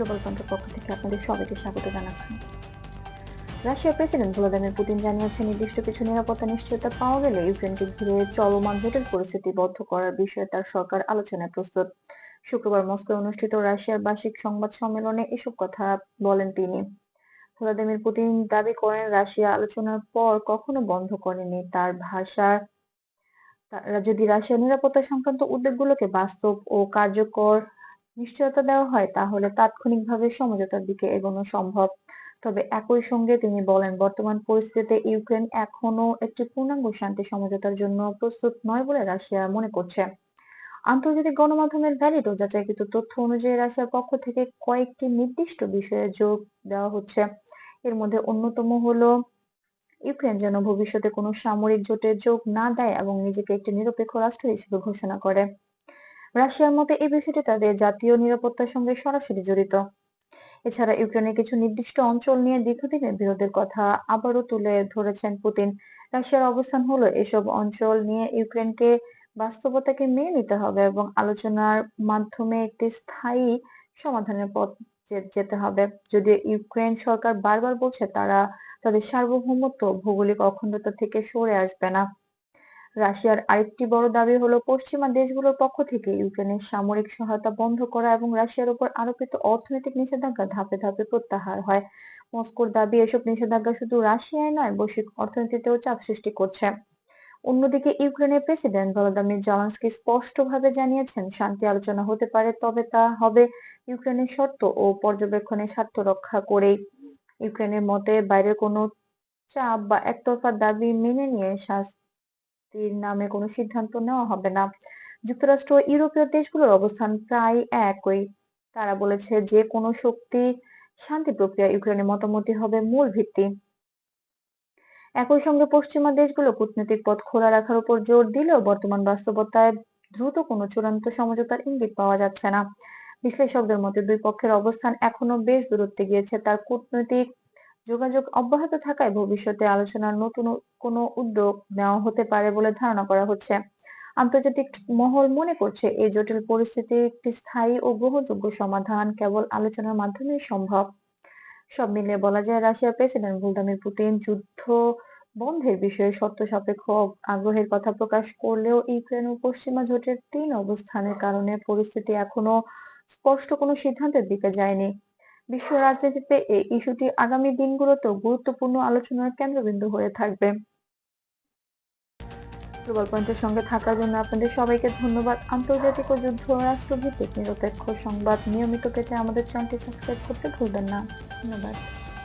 Global পয়েন্টের পক্ষ থেকে আপনাদের সবাইকে স্বাগত জানাচ্ছি। রাশিয়ার প্রেসিডেন্ট ভ্লাদিমির পুতিন জানিয়েছেন, নির্দিষ্ট কিছু নিরাপত্তা নিশ্চয়তা পাওয়া গেলে ইউক্রেনকে ঘিরে চলমান জটিল পরিস্থিতি বদ্ধ করার বিষয়ে তার সরকার আলোচনায় প্রস্তুত। শুক্রবার মস্কোয় অনুষ্ঠিত রাশিয়ার বার্ষিক সংবাদ সম্মেলনে এসব কথা বলেন তিনি। ভ্লাদিমির পুতিন দাবি করেন, রাশিয়া আলোচনার পর কখনো বন্ধ করেনি তার ভাষার যদি রাশিয়ার নিরাপত্তা সংক্রান্ত উদ্বেগগুলোকে বাস্তব ও কার্যকর নিশ্চয়তা দেওয়া হয়, তাহলে তাৎক্ষণিকভাবে সমঝোতার দিকে এগোনো সম্ভব। তবে একই সঙ্গে তিনি বলেন, বর্তমান পরিস্থিতিতে ইউক্রেন এখনও একটি পূর্ণাঙ্গ শান্তি সমঝোতার জন্য প্রস্তুত নয় বলে রাশিয়া মনে করছে। আন্তর্জাতিক গণমাধ্যমের ভ্যালিড ও যাচাইকৃত তথ্য অনুযায়ী রাশিয়ার পক্ষ থেকে কয়েকটি নির্দিষ্ট বিষয়ে যোগ দেওয়া হচ্ছে। এর মধ্যে অন্যতম হলো, ইউক্রেন যেন ভবিষ্যতে কোনো সামরিক জোটে যোগ না দেয় এবং নিজেকে একটি নিরপেক্ষ রাষ্ট্র হিসেবে ঘোষণা করে। রাশিয়ার মতে এই বিষয়টি তাদের জাতীয় নিরাপত্তার সঙ্গে সরাসরি জড়িত। এছাড়া ইউক্রেনের কিছু নির্দিষ্ট অঞ্চল নিয়ে দীর্ঘদিনের বিরোধের কথা আবারও তুলে ধরেছেন পুতিন। রাশিয়ার অবস্থান হলো এসব অঞ্চল নিয়ে ইউক্রেনকে বাস্তবতাকে মেনে নিতে হবে এবং আলোচনার মাধ্যমে একটি স্থায়ী সমাধানের পথ যেতে হবে। যদিও ইউক্রেন সরকার বারবার বলছে তারা তাদের সার্বভৌমত্ব ভৌগোলিক অখণ্ডতা থেকে সরে আসবে না। রাশিয়ার আরেকটি বড় দাবি হলো পশ্চিমা দেশগুলোর পক্ষ থেকে ইউক্রেনের সামরিক সহায়তা বন্ধ করা এবং রাশিয়ার উপর আরোপিত অর্থনৈতিক নিষেধাজ্ঞা ধাপে ধাপে প্রত্যাহার হয়। মস্কোর দাবি, এসব নিষেধাজ্ঞা শুধু রাশিয়ায় নয়, বৈশ্বিক অর্থনীতিতেও চাপ সৃষ্টি করছে। অন্যদিকে ইউক্রেনের প্রেসিডেন্ট ভলোদিমির জেলেনস্কি স্পষ্টভাবে জানিয়েছেন, শান্তি আলোচনা হতে পারে, তবে তা হবে ইউক্রেনের শর্ত ও পর্যবেক্ষণের স্বার্থ রক্ষা করেই। ইউক্রেনের মতে, বাইরের কোনো চাপ বা একতরফা দাবি মেনে নিয়ে শান্তির নামে কোনো সিদ্ধান্ত নেওয়া হবে না। যুক্তরাষ্ট্র ইউরোপীয় দেশগুলোর অবস্থান প্রায় একই। তারা বলেছে যে কোনো শক্তি শান্তি প্রক্রিয়া ইউক্রেনের মতামতই হবে মূল ভিত্তি। একই সঙ্গে পশ্চিমা দেশগুলো কূটনৈতিক পথ খোলা রাখার উপর জোর দিলেও বর্তমান বাস্তবতায় দ্রুত কোনো চূড়ান্ত সমঝোতার ইঙ্গিত পাওয়া যাচ্ছে না। বিশ্লেষকদের মতে দুই পক্ষের অবস্থান এখনও বেশ দূরত্বে গিয়েছে। তার কূটনৈতিক যোগাযোগ অব্যাহত থাকায় ভবিষ্যতে আলোচনার নতুন কোনো উদ্যোগ নেওয়া হতে পারে বলে ধারণা করা হচ্ছে। আন্তর্জাতিক মহল মনে করছে এই জটিল পরিস্থিতির একটি স্থায়ী ও গ্রহণযোগ্য সমাধান কেবল আলোচনার মাধ্যমেই সম্ভব। সব মিলিয়ে বলা যায়, রাশিয়ার প্রেসিডেন্ট ভ্লাদিমির পুতিন যুদ্ধ বন্ধের বিষয়ে শর্ত সাপেক্ষ আগ্রহের কথা প্রকাশ করলেও ইউক্রেন ও পশ্চিমা জোটের তিন অবস্থানের কারণে পরিস্থিতি এখনও স্পষ্ট কোনো সিদ্ধান্তের দিকে যায়নি। বিশ্ব রাজনীতিতে এই ইস্যুটি আগামী দিনগুলোতেও গুরুত্বপূর্ণ আলোচনার কেন্দ্রবিন্দু হয়ে থাকবে। গ্লোবাল পয়েন্টের সঙ্গে থাকার জন্য আপনাদের সবাইকে ধন্যবাদ। আন্তর্জাতিক ও যুদ্ধ রাষ্ট্রভিত্তিক নিরপেক্ষ সংবাদ নিয়মিত পেতে আমাদের চ্যানেলটি সাবস্ক্রাইব করতে ভুলবেন না। ধন্যবাদ।